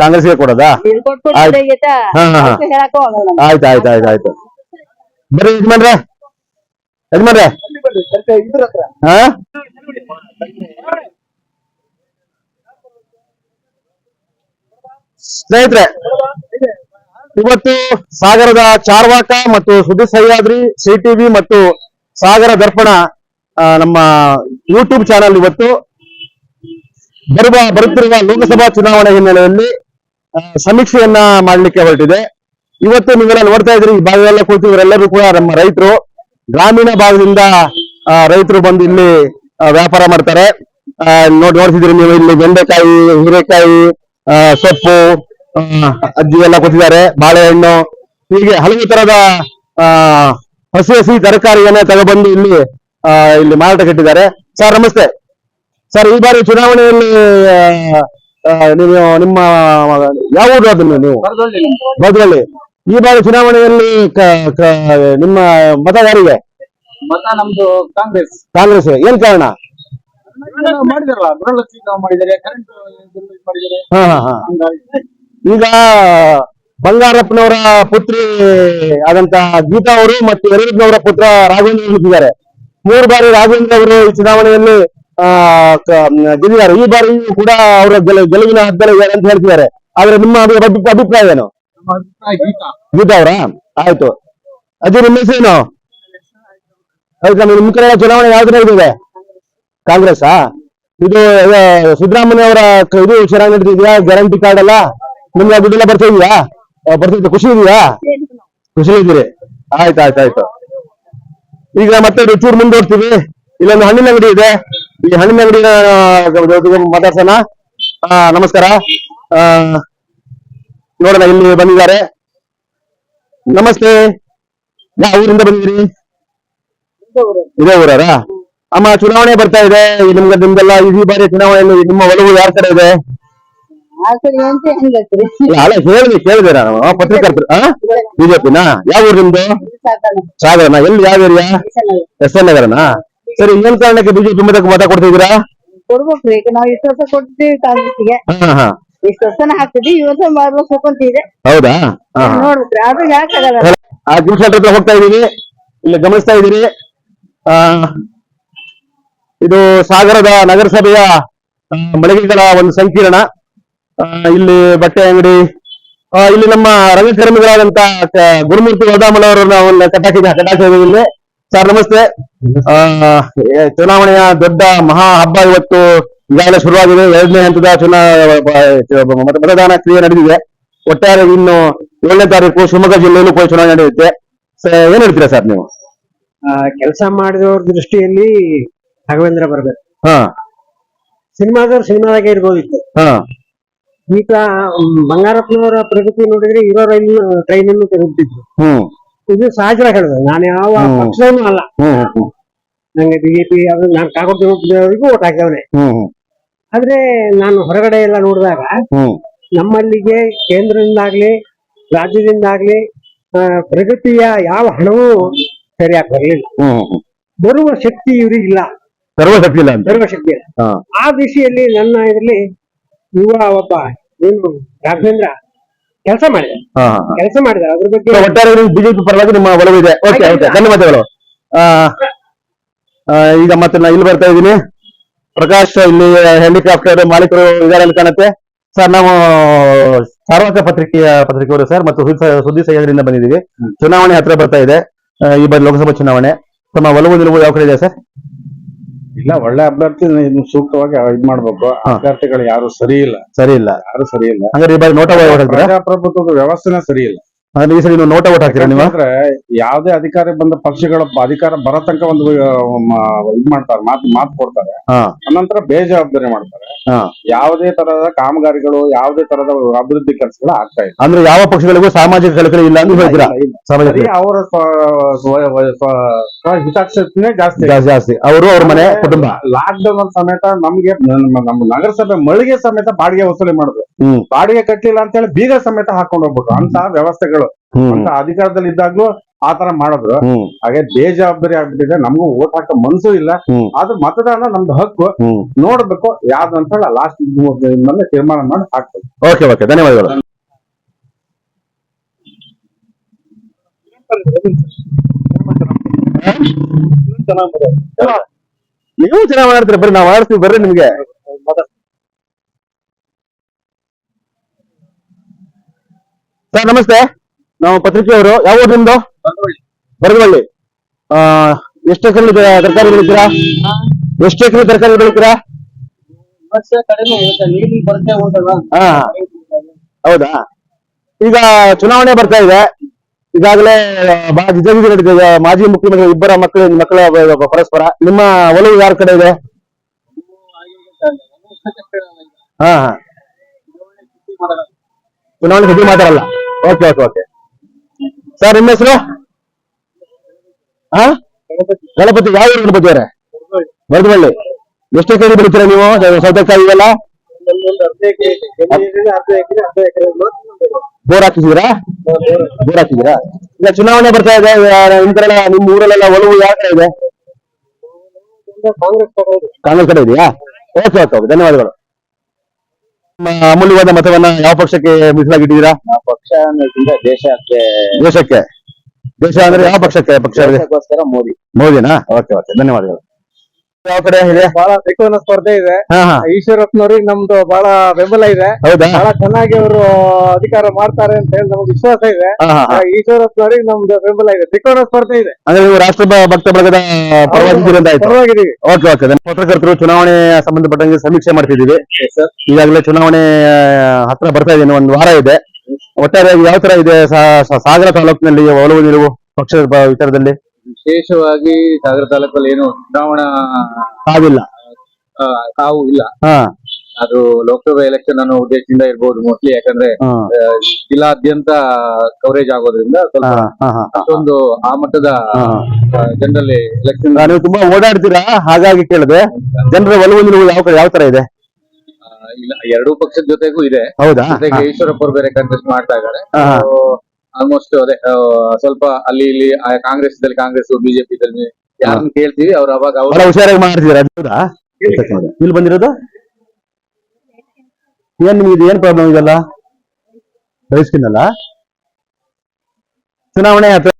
ಕಾಂಗ್ರೆಸ್ಗೆ ಕೊಡೋದಾ? ಆಯ್ತು. ಹಾ, ಹಾ, ಹಾ. ಆಯ್ತು ಆಯ್ತು ಆಯ್ತು ಬರ್ರಿ ಯಜಮಾನ್ರೆ. ಯಜಮಾನ್ರೆ. ಹಾ ಸ್ನೇಹಿತರೆ ಇವತ್ತು ಸಾಗರದ ಚಾರ್ವಾಕ ಮತ್ತು ಸುದ್ದಿ ಸಹ್ಯಾದ್ರಿ ಸಿ ಟಿವಿ ಮತ್ತು ಸಾಗರ ದರ್ಪಣ ನಮ್ಮ ಯೂಟ್ಯೂಬ್ ಚಾನಲ್ ಇವತ್ತು. ಬರುವ, ಬರುತ್ತಿರುವ ಲೋಕಸಭಾ ಚುನಾವಣೆ ಹಿನ್ನೆಲೆಯಲ್ಲಿ ಸಮೀಕ್ಷೆಯನ್ನ ಮಾಡಲಿಕ್ಕೆ ಹೊರಟಿದೆ. ಇವತ್ತು ನೀವೆಲ್ಲ ನೋಡ್ತಾ ಇದ್ರಿ ಈ ಭಾಗದಲ್ಲೇ ಕೂತು ಇವರೆಲ್ಲರೂ ಕೂಡ ನಮ್ಮ ರೈತರು, ಗ್ರಾಮೀಣ ಭಾಗದಿಂದ ರೈತರು ಬಂದು ಇಲ್ಲಿ ವ್ಯಾಪಾರ ಮಾಡ್ತಾರೆ. ನೋಡ್ ನೋಡ್ತಿದ್ರಿ ನೀವು ಇಲ್ಲಿ ಬೆಂಡೆಕಾಯಿ, ಹೀರೆಕಾಯಿ ಸೊಪ್ಪು ಅಜ್ಜಿ ಎಲ್ಲ ಕೊಟ್ಟಿದ್ದಾರೆ, ಬಾಳೆಹಣ್ಣು, ಹೀಗೆ ಹಲವು ತರದ ಹಸಿ ಹಸಿ ತರಕಾರಿಯನ್ನ ತಗೊಬಂದು ಇಲ್ಲಿ ಇಲ್ಲಿ ಮಾರಾಟ ಕಟ್ಟಿದ್ದಾರೆ ಸರ್, ನಮಸ್ತೆ. ಸರ್ ಈ ಬಾರಿ ಚುನಾವಣೆಯಲ್ಲಿ ನೀವು ನಿಮ್ಮ ಯಾವ ಊರು ಅದನ್ನು ನೀವು? ಬದಲಿ ಈ ಬಾರಿ ಚುನಾವಣೆಯಲ್ಲಿ ನಿಮ್ಮ ಮತ ಯಾರಿಗೆ? ಮತ ನಮ್ದು ಕಾಂಗ್ರೆಸ್. ಕಾಂಗ್ರೆಸ್ ಏನ್ ಕಾರಣ? ಮಾಡಿದಾರಲ್ಲ ಗೃಹಲಕ್ಷ್ಮಿ ನಾವು ಮಾಡಿದ್ದಾರೆ. ಕರೆಂಟ್ ಮಾಡಿದ್ದಾರೆ. ಹಾ ಹಾ ಹಾ. ಈಗ ಬಂಗಾರಪ್ಪನವರ ಪುತ್ರಿ ಆದಂತ ಗೀತಾ ಅವರು ಮತ್ತು ಯಲೂರಿನವರ ಪುತ್ರ ರಾಘವೇಂದ್ರ ನಿಂತಿದ್ದಾರೆ ಮೂರು ಬಾರಿ ರಾಘವೇಂದ್ರ ಅವರು ಈ ಚುನಾವಣೆಯಲ್ಲಿ ಗೆದ್ದಿದ್ದಾರೆ ಈ ಬಾರಿ ಕೂಡ ಅವರ ಗೆಲ, ಗೆಲುವಿನ ಹದ್ದಲಿದ್ದಾರೆ ಅಂತ ಹೇಳ್ತಿದ್ದಾರೆ. ಆದ್ರೆ ನಿಮ್ಮ ಅಭಿ- ಅಭಿ- ಅಭಿಪ್ರಾಯ ಏನು? ಗೀತಾ ಅವರ? ಆಯ್ತು. ಅದೇ ನಿಮ್ಮ ಆಯ್ತು ನಮ್ಮ ನಿಮ್ಮ ಕಡೆ ಚುನಾವಣೆ ಯಾವ್ದು ನಡೆದಿದೆ ಕಾಂಗ್ರೆಸ್ ಇದು ಸಿದ್ದರಾಮಯ್ಯ ಅವರ ಇದು ಚೆನ್ನಾಗಿ ನಡೀತಿದ್ಯಾ? ಗ್ಯಾರಂಟಿ ಕಾರ್ಡ್ ಎಲ್ಲ ನಿಮ್ಗೆ ದುಡ್ಡೆಲ್ಲ ಬರ್ತಾ ಇದೆಯಾ? ಖುಷಿ ಇದೆಯಾ? ಖುಷಿ ಇದ್ದೀರಿ. ಆಯ್ತು ಆಯ್ತು ಈಗ ಮತ್ತೆ ಚೂರು ಹೋಗ್ತೀವಿ. ಇಲ್ಲೊಂದು ಹಣ್ಣಿನ ಅಂಗಡಿ ಇದೆ. ಈ ಹಣ್ಣಿನ ಅಂಗಡಿನ ಜೊತೆಗೆ ಮಾತಾಡ್ಸೋಣ. ಆ, ನಮಸ್ಕಾರ. ಆ, ನೋಡೋಣ ಇಲ್ಲಿ ಬಂದಿದ್ದಾರೆ. ನಮಸ್ತೆ. ಯಾವ ಊರಿಂದ ಬಂದಿದ್ದೀರಿ? ಇದೇ ಊರಾರ ಅಮ್ಮ ಚುನಾವಣೆ ಬರ್ತಾ ಇದೆ. ಈ ನಿಮ್ಗೆ ನಿಮ್ಗೆಲ್ಲ ಈ ಬಾರಿ ಚುನಾವಣೆಯಲ್ಲಿ ನಿಮ್ಮ ಒಲವು ಯಾರ ಕಡೆ ಇದೆ? ಇಲ್ಲ, ಅಲ್ಲ ಹೇಳಿದ್ವಿ ಕೇಳಿದೆ ನಾನು ಪತ್ರಕರ್ತರು ಬಿಜೆಪಿನ? ಯಾವ ಊರು ನಿಮ್ದು? ಸಾಗರನ? ಎಲ್ಲಿ ಯಾವ ಏರಿಯಾ? S N ನಗರನಾ? ಸರಿ ಏನ್ ಕಾರಣಕ್ಕೆ ಬಿಜೆಪಿ ಮತ ಮತ ಕೊಡ್ತಿದ್ದೀರಾ? ಕೊಡ್ಬೇಕ್ರಿ ಈಗ ನಾವ್ ಇಷ್ಟು ವರ್ಷ ಕೊಟ್ಟಿದ್ದೀವಿ ಕಾಂಗ್ರೆಸ್ಗೆ ಹಾ ಹಾ. ಇಷ್ಟು ವರ್ಷನ ಹಾಕ್ತಿದ್ವಿ ಈ ವರ್ಷ ಮಾಡ್ಲು ಹೋಗ್ಕೊಂತಿದೆ. ಹೌದಾ? ಹಾ. ಹಾ ನೋಡ್ಬೇಕ್ರಿ ಆದ್ರೂ ಯಾಕಾಗಲ್ಲ ಆ ಸೆಂಟರ್ ಹತ್ರ ಹೋಗ್ತಾ ಇದೀವಿ ಇಲ್ಲಿ ಗಮನಿಸ್ತಾ ಇದೀರಿ ಆ ಇದು ಸಾಗರದ ನಗರಸಭೆಯ ಆ, ಮಳಿಗೆಗಳ ಒಂದು ಸಂಕೀರ್ಣ. ಆ, ಇಲ್ಲಿ ಬಟ್ಟೆ ಅಂಗಡಿ ಆ, ಇಲ್ಲಿ ನಮ್ಮ ರಂಗಕರ್ಮಿಗಳಾದಂತ ಕ- ಗುರುಮೂರ್ತಿ ವರದಾಮನವರನ್ನ ಒಂದು ಕಟಾಕಿದ ಕಟಾಕಿದೆ ಇಲ್ಲಿ. ಸರ್ ನಮಸ್ತೆ. ಚುನಾವಣೆಯ ದೊಡ್ಡ ಮಹಾ ಹಬ್ಬ ಇವತ್ತು ಈಗಾಗಲೇ ಶುರುವಾಗಿದೆ. ಎರಡನೇ ಹಂತದ ಮತ- ಮತದಾನ ಕ್ರಿಯೆ ನಡೆದಿದೆ. ಒಟ್ಟಾರೆ ಇನ್ನು ಏಳನೇ ತಾರೀಕು ಶಿವಮೊಗ್ಗ ಜಿಲ್ಲೆಯಲ್ಲೂ ಕೂಡ ಚುನಾವಣೆ ನಡೆಯುತ್ತೆ. ಸ- ಏನ್ ಹೇಳ್ತೀರಾ ಸರ್ ನೀವು? ಕೆಲಸ ಮಾಡಿದವ್ರ ದೃಷ್ಟಿಯಲ್ಲಿ ರಾಘವೇಂದ್ರ ಬರ್ಬೇಕು. ಹಾ. ಸಿನಿಮಾದವ್ರು ಸಿನಿಮಾದಾಗೆ ಇರ್ಬೋದಿತ್ತು. ಹಾ. ಈಗ ಬಂಗಾರಪ್ಪನವರ ಪ್ರಗತಿ ನೋಡಿದ್ರೆ ಇರೋ ರೈಲ್ ಟ್ರೈನ್ ಅನ್ನು ತೆಗೆದಿದ್ರು ಹ್ಮ್. ಇದು ಸಹಜ ಹೇಳಿದ್ರು ನಾನು ಯಾವ ಪಕ್ಷವನ್ನು ಪಕ್ಷನೂ ಅಲ್ಲ ನಂಗೆ ಬಿಜೆಪಿ ನಾನು ಕಾಗೋಡಿನವರಿಗೂ ಓಟ್ ಹಾಕಿದವನೇ ಆದ್ರೆ ನಾನು ಹೊರಗಡೆ ಎಲ್ಲ ನೋಡಿದಾಗ ನಮ್ಮಲ್ಲಿಗೆ ಕೇಂದ್ರದಿಂದಾಗ್ಲಿ ರಾಜ್ಯದಿಂದಾಗ್ಲಿ ಪ್ರಗತಿಯ ಯಾವ ಹಣವೂ ಸರಿಯಾಗಿ ಬರಲಿಲ್ಲ. ಬರುವ ಶಕ್ತಿ ಇವರಿಗಿಲ್ಲ ಸರ್ವಶಕ್ತಿ ಇಲ್ಲ ಸರ್ವಶಕ್ತಿ ಬರುವ ಶಕ್ತಿ ಇಲ್ಲ. ಆ ದಿಶೆಯಲ್ಲಿ ನನ್ನ ಇದರಲ್ಲಿ ಯುವ ಒಬ್ಬ ಏನು ರಾಘವೇಂದ್ರ ಕೆಲಸ ಮಾಡಿದೆ. ಕೆಲಸ ಮಾಡಿದ ಅದ್ರ ಬಗ್ಗೆ ಒಟ್ಟಾರೆ ಬಿಜೆಪಿ ಪರವಾಗಿ ನಿಮ್ಮ ಒಲವು ಇದೆ ಓಕೆ ಓಕೆ ಧನ್ಯವಾದಗಳು. ಈಗ ಮತ್ತೆ ನಾ ಇಲ್ಲಿ ಬರ್ತಾ ಇದ್ದೀನಿ. ಪ್ರಕಾಶ್ ಇಲ್ಲಿ ಹ್ಯಾಂಡಿಕ್ರಾಫ್ಟ್ ಮಾಲೀಕರು ಇದಾರೆ ಅಂತ ಕಾಣುತ್ತೆ. ಸರ್ ನಾವು ಸಾರ್ವಜನಿಕ ಪತ್ರಿಕೆಯ ಪತ್ರಿಕೆಯವರು ಸರ್ ಮತ್ತು ಸುದ್ದಿ ಸಹ್ಯಾದ್ರಿಂದ ಬಂದಿದ್ದೀವಿ. ಚುನಾವಣೆ ಹತ್ರ ಬರ್ತಾ ಇದೆ. ಈ ಬಾರಿ ಲೋಕಸಭಾ ಚುನಾವಣೆ. ತಮ್ಮ ಒಲವು ನಿಲುವು ಯಾವ ಕಡೆ ಇದೆ ಸರ್? ಇಲ್ಲ ಒಳ್ಳೆ ಅಭ್ಯರ್ಥಿ ಇದ್ನ ಸೂಕ್ತವಾಗಿ ಇದ್ ಮಾಡ್ಬೇಕು. ಅಭ್ಯರ್ಥಿಗಳು ಯಾರು ಸರಿ ಇಲ್ಲ ಸರಿ ಇಲ್ಲ ಯಾರು ಸರಿ ಇಲ್ಲ ಹಂಗಾರೆ ಈ ಬಾರಿ ನೋಟ ಓಟ್ ಹಾಕ್ತೀರಾ ಪ್ರಜಾಪ್ರಭುತ್ವದ ವ್ಯವಸ್ಥೆನೇ ಸರಿ ಇಲ್ಲ ಹಂಗಾರೆ ಈ ಸರಿ ನೀವು ನೋಟ ಓಟ್ ಹಾಕ್ತೀರಾ ನೀವು? ಯಾಕಂದ್ರೆ ಯಾವ್ದೇ ಅಧಿಕಾರಿ ಬಂದ ಪಕ್ಷಗಳ ಅಧಿಕಾರ ಬರೋ ತನಕ ಒಂದು ಇದ್ ಮಾಡ್ತಾರೆ ಮಾತು ಮಾತು ಕೊಡ್ತಾರೆ. ಹಾ. ಅನಂತರ ಬೇಜವಾಬ್ದಾರಿ ಮಾಡ್ತಾರೆ. ಹಾ. ಯಾವುದೇ ತರದ ಕಾಮಗಾರಿಗಳು ಯಾವುದೇ ತರದ ಅಭಿವೃದ್ಧಿ ಕೆಲಸಗಳು ಆಗ್ತಾ ಇಲ್ಲ. ಅಂದ್ರೆ ಯಾವ ಪಕ್ಷಗಳಿಗೂ ಸಾಮಾಜಿಕ ಕಳಕಳಿ ಇಲ್ಲ ಅಂತ ಹೇಳ್ತೀರಾ? ಬರೀ ಅವರ ಹಿತಾಸಕ್ತಿನೇ ಜಾಸ್ತಿ. ಜಾಸ್ತಿ ಜಾಸ್ತಿ. ಅವರು ಅವ್ರ ಮನೆ ಕುಟುಂಬ. ಲಾಕ್ ಡೌನ್ ಸಮೇತ ನಮ್ಗೆ ನಮ್ಮ ನಗರಸಭೆ ಮಳಿಗೆ ಸಮೇತ ಬಾಡಿಗೆ ವಸೂಲಿ ಮಾಡಿದ್ರು ಬಾಡಿಗೆ ಕಟ್ಟಿಲ್ಲ ಅಂತ ಹೇಳಿ ಬೀಗ ಸಮೇತ ಹಾಕೊಂಡು ಹೋಗ್ಬಿಟ್ರು. ಅಂತ ವ್ಯವಸ್ಥೆಗಳು. ಅಂತ ಅಧಿಕಾರದಲ್ಲಿ ಇದ್ದಾಗ್ಲೂ ಆತರ ತರ ಮಾಡಿದ್ರು ಹಾಗೆ ಬೇಜವಾಬ್ದಾರಿ ಆಗ್ಬಿಟ್ಟಿದೆ. ನಮಗೂ ಓಟ್ ಹಾಕೋ ಮನ್ಸು ಇಲ್ಲ. ಅದು ಆದ್ರೂ ಮತದಾನ ನಮ್ದು ಹಕ್ಕು. ನೋಡ್ಬೇಕು ಯಾವ್ದು ಅಂತ ಲಾಸ್ಟ್ ಮೇಲೆ ತೀರ್ಮಾನ ಮಾಡಿ ಹಾಕ್ಬೇಕು. ಓಕೆ ಓಕೆ ಧನ್ಯವಾದಗಳು. ನೀವು ಚೆನ್ನಾಗಿ ಮಾಡ್ತೀರಿ? ಬರ್ರಿ ನಾವು ಆಡ್ತೀವಿ ಬರ್ರಿ ನಿಮ್ಗೆ. ಸರ್, ನಮಸ್ತೆ. ನಾವು ಪತ್ರಿಕೆಯವರು ಯಾವ ಊರು ನಿಮ್ದು? ಬರಗವಳ್ಳಿ. ಆ, ಎಷ್ಟು ಎಕರೆ ತರಕಾರಿ ಬೆಳಿತೀರಾ ಎಷ್ಟು ಎಕರೆ ತರಕಾರಿ ಬೆಳಿತೀರಾ ಹೌದಾ? ಈಗ ಚುನಾವಣೆ ಬರ್ತಾ ಇದೆ. ಈಗಾಗಲೇ ಬಹಳ ಜಿದ್ದಾಜಿದ್ದಿ ನಡೀತಿದೆ ಮಾಜಿ ಮುಖ್ಯಮಂತ್ರಿ ಇಬ್ಬರ ಮಕ್ಕಳು, ಮಕ್ಕಳ ಪರಸ್ಪರ. ನಿಮ್ಮ ಒಲವು ಯಾರ ಕಡೆ ಇದೆ? ಹಾ ಹಾ. ಚುನಾವಣೆ ಸುದ್ದಿ ಮಾತಾಡಲ್ಲ. ಓಕೆ ಓಕೆ ಓಕೆ ಸರ್ ನಿಮ್ಮ ಹೆಸರು? ಹಾ ಗಣಪತಿ, ಯಾವ ಊರು ಗಣಪತಿ ಅವರೇ? ಬರದಬಳ್ಳಿ ಎಷ್ಟು ಎಕರೆ ಬೆಳಿತೀರಾ ನೀವು? ಸೌತೆಕಾಯಿ ಇವೆಲ್ಲ? ಬೋರ್ ಹಾಕಿದ್ದೀರಾ ಬೋರ್ ಹಾಕಿದ್ದೀರಾ ಇಲ್ಲ, ಚುನಾವಣೆ ಬರ್ತಾ ಇದೆ. ನಿಮ್ ಕಡೆ ನಿಮ್ ಊರಲ್ಲೆಲ್ಲ ಒಲವು ಯಾವ ಕಡೆ ಇದೆ? ಕಾಂಗ್ರೆಸ್ ಕಡೆ ಇದೆಯಾ? ಓಕೆ ಓಕೆ ಓಕೆ ಧನ್ಯವಾದಗಳು. ಅಮೂಲ್ಯವಾದ ಮತವನ್ನ ಯಾವ ಪಕ್ಷಕ್ಕೆ ಮೀಸಲಾಗಿಟ್ಟಿದ್ದೀರಾ? ಪಕ್ಷ ಅನ್ನೋದ್ರಿಂದ ದೇಶಕ್ಕೆ ದೇಶಕ್ಕೆ. ದೇಶ ಅಂದ್ರೆ ಯಾವ ಪಕ್ಷಕ್ಕೆ ಪಕ್ಷ ಇದೆ ದೇಶಕ್ಕೋಸ್ಕರ ಮೋದಿ. ಮೋದಿನಾ? Okay okay. ಧನ್ಯವಾದಗಳು. ಯಾವ ಕಡೆ ಇದೆ? ಬಹಳ ತ್ರಿಕೋನ ಸ್ಪರ್ಧೆ ಇದೆ. ಹಾ ಹಾ. ಈಶ್ವರಪ್ಪನವ್ರಿಗೆ ನಮ್ದು ಬಹಳ ಬೆಂಬಲ ಇದೆ. ಹೌದಾ? ಬಹಳ ಚೆನ್ನಾಗಿ ಅವರು ಅಧಿಕಾರ ಮಾಡ್ತಾರೆ ಅಂತ ಹೇಳಿ ನಮ್ಗೆ ವಿಶ್ವಾಸ ಇದೆ. ಹಾ ಹಾ ಹಾ. ಈಶ್ವರಪ್ಪನವ್ರಿಗೆ ನಮ್ದು ಬೆಂಬಲ ಇದೆ. ತ್ರಿಕೋನ ಸ್ಪರ್ಧೆ ಇದೆ. ಅಂದ್ರೆ ನೀವು ರಾಷ್ಟ್ರ ಭ- ಭಕ್ತ ಬಳಗದ ಪರವಾಗಿದ್ದೀರಿ ಅಂತ ಆಯ್ತು. ಪರವಾಗಿದ್ದೀವಿ. Okay okay. ಪತ್ರಕರ್ತರು ಚುನಾವಣೆ ಸಂಬಂಧಪಟ್ಟಂಗೆ ಸಮೀಕ್ಷೆ ಮಾಡ್ತಿದ್ದೀವಿ. ಈಗಾಗಲೇ ಚುನಾವಣೆ ಆ, ಹತ್ರ ಬರ್ತಾ ಇದೆ ಇನ್ನು ಒಂದು ವಾರ ಇದೆ. ಒಟ್ಟಾರೆ ಯಾವ ತರ ಇದೆ ಸಾ- ಸಾ- ಸಾಗರ ತಾಲೂಕಿನಲ್ಲಿ ಒಲವು ನಿಲುವು ಪಕ್ಷದ ಬ- ವಿಚಾರದಲ್ಲಿ? ವಿಶೇಷವಾಗಿ ಸಾಗರ ತಾಲೂಕಲ್ಲಿ ಏನು ಚುನಾವಣಾ ಆಗಿಲ್ಲ ಆ, ಕಾವು ಇಲ್ಲ. ಹಾ. ಅದು ಲೋಕಸಭಾ ಎಲೆಕ್ಷನ್ ಅನ್ನೋ ಉದ್ದೇಶದಿಂದ ಇರ್ಬೋದು ಮೋಸ್ಟ್ಲಿ ಯಾಕಂದ್ರೆ ಹಾ. ಆ, ಜಿಲ್ಲಾದ್ಯಂತ ಕವರೇಜ್ ಆಗೋದ್ರಿಂದ ಸ್ವಲ್ಪ ಹಾ ಹಾ ಹಾ. ಅಷ್ಟೊಂದು ಆ ಮಟ್ಟದ ಹಾ. ಜನರಲ್ಲಿ ಎಲೆಕ್ಷನ್ ಆ, ನೀವು ತುಂಬಾ ಓಡಾಡ್ತೀರಾ? ಹಾಗಾಗಿ ಕೇಳಿದೆ. ಜನರ ಒಲವು ನಿಲುವು ಯಾವ ಕಡೆ ಯಾವ ತರ ಇದೆ? ಇಲ್ಲ ಎರಡೂ ಪಕ್ಷದ ಜೊತೆಗೂ ಇದೆ. ಹೌದಾ? ಜೊತೆಗೆ ಈಶ್ವರಪ್ಪ ಅವರು ಬೇರೆ ಕಂಟೆಸ್ಟ್ ಮಾಡ್ತಾ ಇದ್ದಾರೆ. ಹಾ. ಆಲ್ಮೋಸ್ಟ್ ಅದೇ ಸ್ವಲ್ಪ ಅಲ್ಲಿ ಇಲ್ಲಿ ಆ ಕಾಂಗ್ರೆಸ್ ದಲ್ಲಿ ಕಾಂಗ್ರೆಸ್ ಬಿಜೆಪಿ ದಲ್ಲಿ ಯಾರನ್ನ ಕೇಳ್ತೀವಿ ಅವ್ರು ಅವಾಗ ಬಹಳ ಹುಷಾರಾಗಿ ಮಾಡ್ತಿದ್ದೀರಾ ಹೌದಾ? ಇಲ್ಲಿ ಬಂದಿರೋದು? ಏನ್ ನಿಮ್ಗೆ ಏನ್ ಪ್ರಾಬ್ಲಮ್ ಇದೆಲ್ಲ? ಬಯಸ್ತೀನಲ್ಲ ಚುನಾವಣೆ